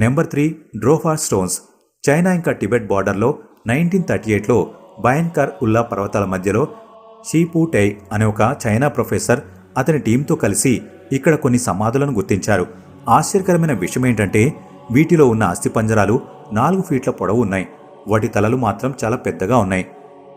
Number three డ్రోఫార్ stones. China ఇంకా Tibet బార్డర్లో నైన్టీన్ థర్టీ ఎయిట్లో బయన్కర్ ఉల్లా పర్వతాల మధ్యలో షీపూటై అనే ఒక చైనా ప్రొఫెసర్ అతని టీంతో కలిసి ఇక్కడ కొన్ని సమాధులను గుర్తించారు. ఆశ్చర్యకరమైన విషయం ఏంటంటే వీటిలో ఉన్న అస్థిపంజరాలు నాలుగు ఫీట్ల పొడవు ఉన్నాయి. వాటి తలలు మాత్రం చాలా పెద్దగా ఉన్నాయి.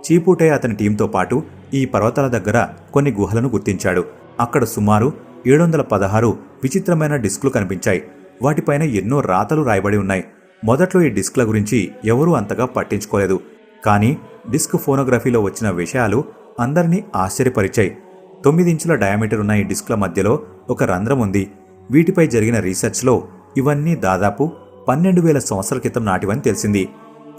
చీపూటే అతని టీంతో పాటు ఈ పర్వతాల దగ్గర కొన్ని గుహలను గుర్తించాడు. అక్కడ సుమారు ఏడు వందల పదహారు విచిత్రమైన డిస్కులు కనిపించాయి. వాటిపైన ఎన్నో రాతలు రాయబడి ఉన్నాయి. మొదట్లో ఈ డిస్క్ల గురించి ఎవరూ అంతగా పట్టించుకోలేదు. కానీ డిస్క్ ఫోనోగ్రఫీలో వచ్చిన విషయాలు అందరినీ ఆశ్చర్యపరిచాయి. తొమ్మిది ఇంచుల డయామీటర్ ఉన్న ఈ డిస్క్ల మధ్యలో ఒక రంధ్రం ఉంది. వీటిపై జరిగిన రీసెర్చ్లో ఇవన్నీ దాదాపు పన్నెండు వేల సంవత్సరాల క్రితం నాటివని తెలిసింది.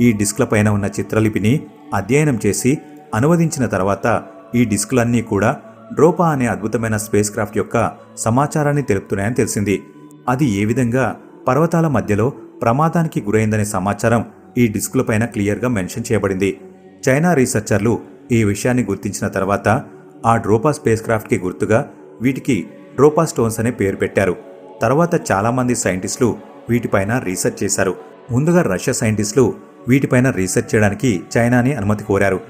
ఈ డిస్క్లపైన ఉన్న చిత్రలిపిని అధ్యయనం చేసి అనువదించిన తర్వాత ఈ డిస్క్లన్నీ కూడా డ్రోపా అనే అద్భుతమైన స్పేస్ క్రాఫ్ట్ యొక్క సమాచారాన్ని తెలుపుతున్నాయని తెలిసింది. అది ఏ విధంగా పర్వతాల మధ్యలో ప్రమాదానికి గురైందనే సమాచారం ఈ డిస్కులపైన క్లియర్గా మెన్షన్ చేయబడింది. చైనా రీసెర్చర్లు ఈ విషయాన్ని గుర్తించిన తర్వాత ఆ డ్రోపా స్పేస్ క్రాఫ్ట్కి గుర్తుగా వీటికి డ్రోపా స్టోన్స్ అనే పేరు పెట్టారు. తర్వాత చాలామంది సైంటిస్టులు వీటిపైన రీసెర్చ్ చేశారు. ముందుగా రష్యా సైంటిస్టులు వీటిపైన రీసెర్చ్ చేయడానికి చైనాని అనుమతి కోరారు.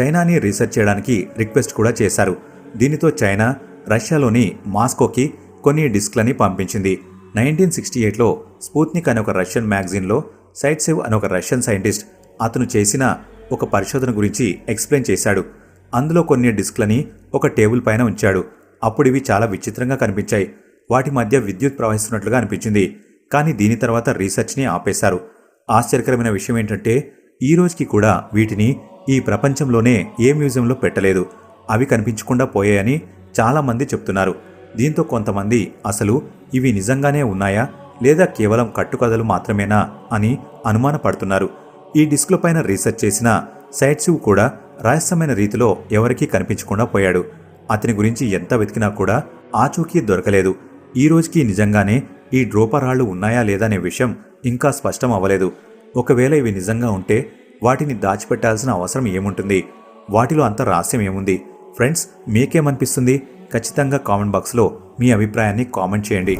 చైనాని రీసెర్చ్ చేయడానికి రిక్వెస్ట్ కూడా చేశారు. దీనితో చైనా రష్యాలోని మాస్కోకి కొన్ని డిస్క్లని పంపించింది. నైన్టీన్ సిక్స్టీ ఎయిట్లో స్పూత్నిక్ అనే ఒక రష్యన్ మ్యాగజైన్లో సైట్సేవ్ అనే ఒక రష్యన్ సైంటిస్ట్ అతను చేసిన ఒక పరిశోధన గురించి ఎక్స్ప్లెయిన్ చేశాడు. అందులో కొన్ని డిస్క్లని ఒక టేబుల్ పైన ఉంచాడు. అప్పుడు ఇవి చాలా విచిత్రంగా కనిపించాయి. వాటి మధ్య విద్యుత్ ప్రవహిస్తున్నట్లుగా అనిపించింది. కానీ దీని తర్వాత రీసెర్చ్ని ఆపేశారు. ఆశ్చర్యకరమైన విషయం ఏంటంటే ఈ రోజుకి కూడా వీటిని ఈ ప్రపంచంలోనే ఏ మ్యూజియంలో పెట్టలేదు. అవి కనిపించకుండా పోయాయని చాలామంది చెప్తున్నారు. దీంతో కొంతమంది అసలు ఇవి నిజంగానే ఉన్నాయా? లేదా కేవలం కట్టుకథలు మాత్రమేనా? అని అనుమానపడుతున్నారు. ఈ డిస్క్లపైన రీసెర్చ్ చేసిన సైట్సివ్ కూడా రహస్యమైన రీతిలో ఎవరికీ కనిపించకుండా పోయాడు. అతని గురించి ఎంత వెతికినా కూడా ఆచూకీ దొరకలేదు. ఈ రోజుకి నిజంగానే ఈ డ్రోపరాళ్ళు ఉన్నాయా లేదా అనే విషయం ఇంకా స్పష్టం అవ్వలేదు. ఒకవేళ ఇవి నిజంగా ఉంటే వాటిని దాచిపెట్టాల్సిన అవసరం ఏముంటుంది? వాటిలో అంత రహస్యం ఏముంది? ఫ్రెండ్స్ మీకేమనిపిస్తుంది? ఖచ్చితంగా కామెంట్ బాక్స్లో మీ అభిప్రాయాన్ని కామెంట్ చేయండి.